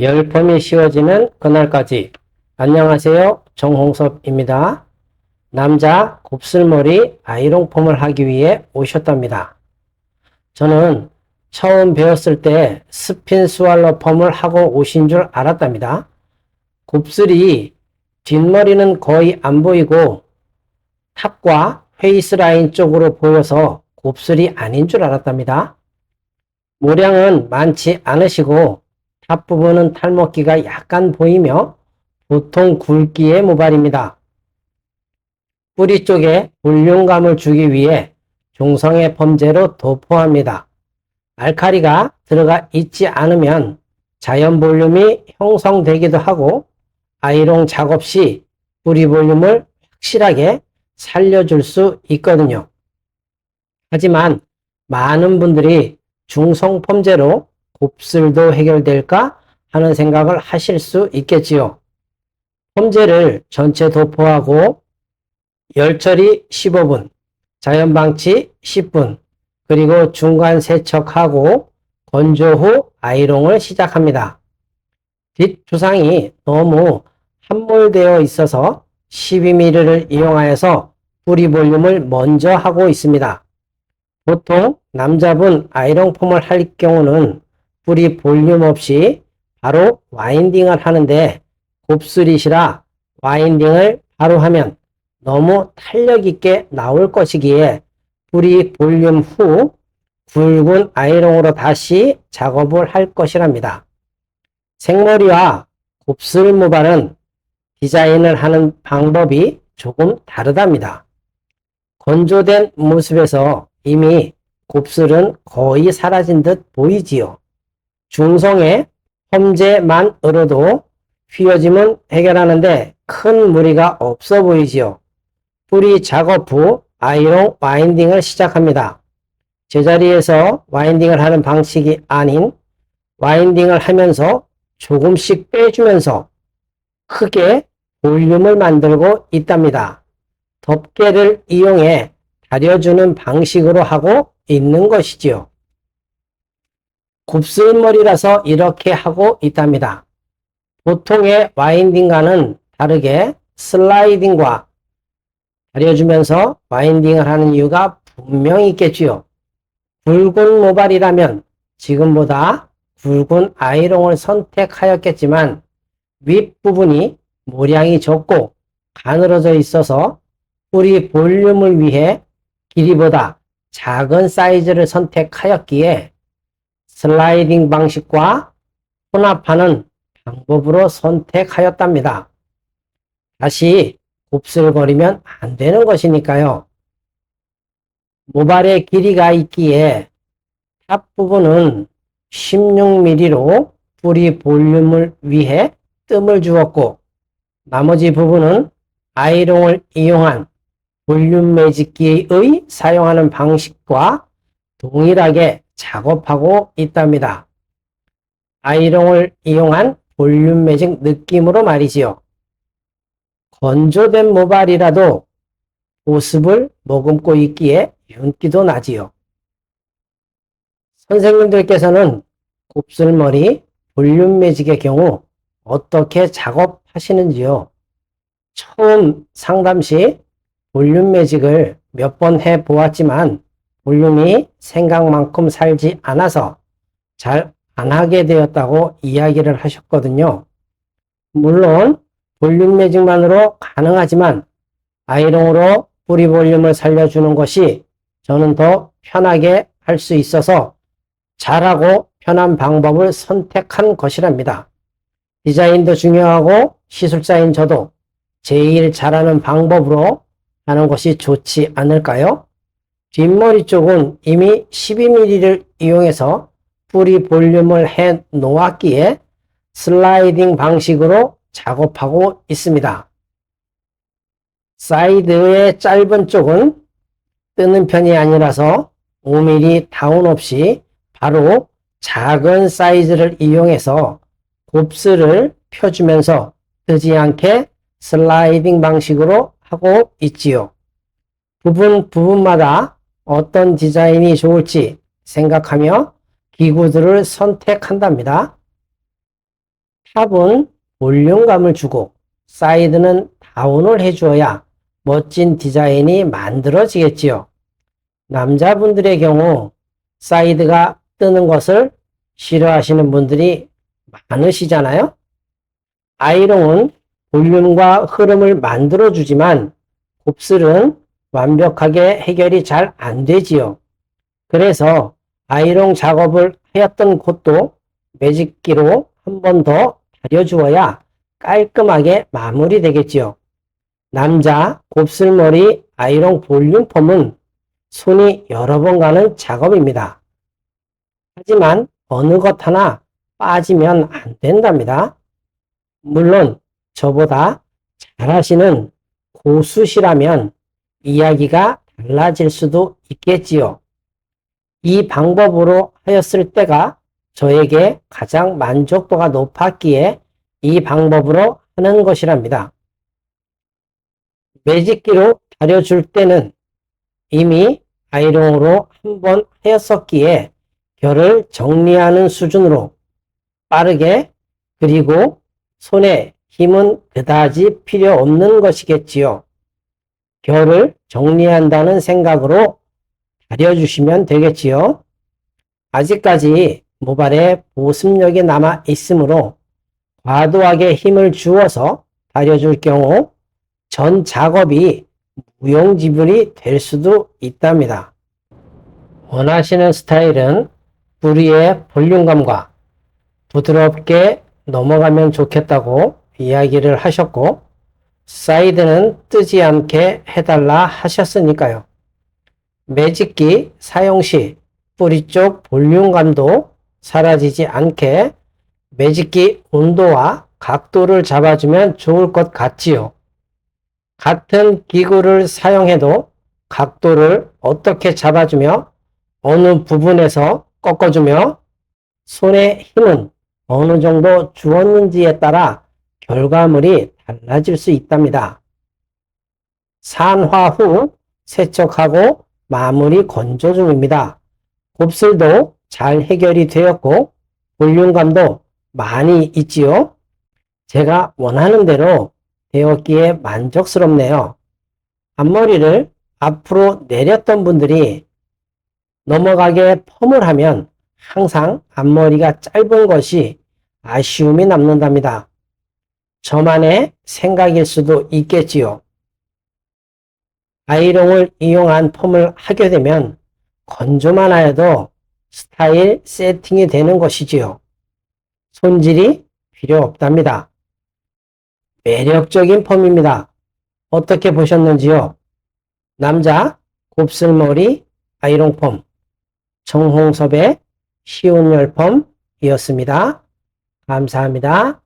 열펌이 씌워지는 그날까지 안녕하세요 정홍섭입니다. 남자 곱슬머리 아이롱펌을 하기 위해 오셨답니다. 저는 처음 배웠을 때 스핀 스왈러 펌을 하고 오신 줄 알았답니다. 곱슬이 뒷머리는 거의 안 보이고 탑과 페이스 라인 쪽으로 보여서 곱슬이 아닌 줄 알았답니다. 모량은 많지 않으시고 탑 부분은 탈먹기가 약간 보이며 보통 굵기의 모발입니다. 뿌리 쪽에 볼륨감을 주기 위해 중성의 펌제로 도포합니다. 알카리가 들어가 있지 않으면 자연 볼륨이 형성되기도 하고 아이롱 작업 시 뿌리 볼륨을 확실하게 살려줄 수 있거든요. 하지만 많은 분들이 중성 펌제로 곱슬도 해결될까 하는 생각을 하실 수 있겠지요. 펌제를 전체 도포하고 열처리 15분, 자연 방치 10분, 그리고 중간 세척하고 건조 후 아이롱을 시작합니다. 뒷 주상이 너무 함몰되어 있어서 12mm를 이용하여서 뿌리 볼륨을 먼저 하고 있습니다. 보통 남자분 아이롱 펌을 할 경우는 뿌리 볼륨 없이 바로 와인딩을 하는데 곱슬이시라 와인딩을 바로 하면 너무 탄력 있게 나올 것이기에 뿌리 볼륨 후 굵은 아이롱으로 다시 작업을 할 것이랍니다. 생머리와 곱슬 모발은 디자인을 하는 방법이 조금 다르답니다. 건조된 모습에서 이미 곱슬은 거의 사라진 듯 보이지요. 중성의 험제만으로도 휘어짐은 해결하는데 큰 무리가 없어 보이지요. 뿌리 작업 후 아이롱 와인딩을 시작합니다. 제자리에서 와인딩을 하는 방식이 아닌 와인딩을 하면서 조금씩 빼주면서 크게 볼륨을 만들고 있답니다. 덮개를 이용해 다려주는 방식으로 하고 있는 것이지요. 곱슬머리라서 이렇게 하고 있답니다. 보통의 와인딩과는 다르게 슬라이딩과 다려주면서 와인딩을 하는 이유가 분명히 있겠지요. 굵은 모발이라면 지금보다 굵은 아이롱을 선택하였겠지만 윗부분이 모량이 적고 가늘어져 있어서 뿌리 볼륨을 위해 길이보다 작은 사이즈를 선택하였기에 슬라이딩 방식과 혼합하는 방법으로 선택하였답니다. 다시 곱슬거리면 안 되는 것이니까요. 모발의 길이가 있기에 탑 부분은 16mm로 뿌리 볼륨을 위해 뜸을 주었고 나머지 부분은 아이롱을 이용한 볼륨 매직기의 사용하는 방식과 동일하게 작업하고 있답니다. 아이롱을 이용한 볼륨 매직 느낌으로 말이지요. 건조된 모발이라도 보습을 머금고 있기에 윤기도 나지요. 선생님들께서는 곱슬머리 볼륨 매직의 경우 어떻게 작업하시는지요? 처음 상담 시 볼륨 매직을 몇 번 해 보았지만 볼륨이 생각만큼 살지 않아서 잘 안 하게 되었다고 이야기를 하셨거든요. 물론 볼륨 매직만으로 가능하지만 아이롱으로 뿌리 볼륨을 살려주는 것이 저는 더 편하게 할 수 있어서 잘하고 편한 방법을 선택한 것이랍니다. 디자인도 중요하고 시술자인 저도 제일 잘하는 방법으로 하는 것이 좋지 않을까요? 뒷머리 쪽은 이미 12mm를 이용해서 뿌리 볼륨을 해 놓았기에 슬라이딩 방식으로 작업하고 있습니다. 사이드의 짧은 쪽은 뜨는 편이 아니라서 5mm 다운 없이 바로 작은 사이즈를 이용해서 곱슬을 펴주면서 뜨지 않게 슬라이딩 방식으로 하고 있지요. 부분 부분마다 어떤 디자인이 좋을지 생각하며 기구들을 선택한답니다. 탑은 볼륨감을 주고 사이드는 다운을 해주어야 멋진 디자인이 만들어지겠지요. 남자분들의 경우 사이드가 뜨는 것을 싫어하시는 분들이 많으시잖아요. 아이롱은 볼륨과 흐름을 만들어주지만 곱슬은 완벽하게 해결이 잘 안 되지요. 그래서 아이롱 작업을 하였던 곳도 매직기로 한 번 더 다려주어야 깔끔하게 마무리되겠지요. 남자 곱슬머리 아이롱 볼륨펌은 손이 여러 번 가는 작업입니다. 하지만 어느 것 하나 빠지면 안 된답니다. 물론 저보다 잘하시는 고수시라면 이야기가 달라질 수도 있겠지요. 이 방법으로 하였을 때가 저에게 가장 만족도가 높았기에 이 방법으로 하는 것이랍니다. 매직기로 다려줄 때는 이미 아이롱으로 한 번 하였었기에 결을 정리하는 수준으로 빠르게 그리고 손에 힘은 그다지 필요 없는 것이겠지요. 결을 정리한다는 생각으로 다려주시면 되겠지요. 아직까지 모발에 보습력이 남아 있으므로 과도하게 힘을 주어서 다려줄 경우 전 작업이 무용지물이 될 수도 있답니다. 원하시는 스타일은 뿌리의 볼륨감과 부드럽게 넘어가면 좋겠다고 이야기를 하셨고 사이드는 뜨지 않게 해달라 하셨으니까요. 매직기 사용 시 뿌리 쪽 볼륨감도 사라지지 않게 매직기 온도와 각도를 잡아주면 좋을 것 같지요. 같은 기구를 사용해도 각도를 어떻게 잡아주며 어느 부분에서 꺾어주며 손의 힘은 어느 정도 주었는지에 따라 결과물이 달라질 수 있답니다. 산화 후 세척하고 마무리 건조 중입니다. 곱슬도 잘 해결이 되었고 볼륨감도 많이 있지요. 제가 원하는 대로 되었기에 만족스럽네요. 앞머리를 앞으로 내렸던 분들이 넘어가게 펌을 하면 항상 앞머리가 짧은 것이 아쉬움이 남는답니다. 저만의 생각일 수도 있겠지요. 아이롱을 이용한 펌을 하게 되면 건조만 하여도 스타일 세팅이 되는 것이지요. 손질이 필요 없답니다. 매력적인 펌입니다. 어떻게 보셨는지요? 남자 곱슬머리 아이롱 펌 정홍섭의 쉬운 열펌이었습니다. 감사합니다.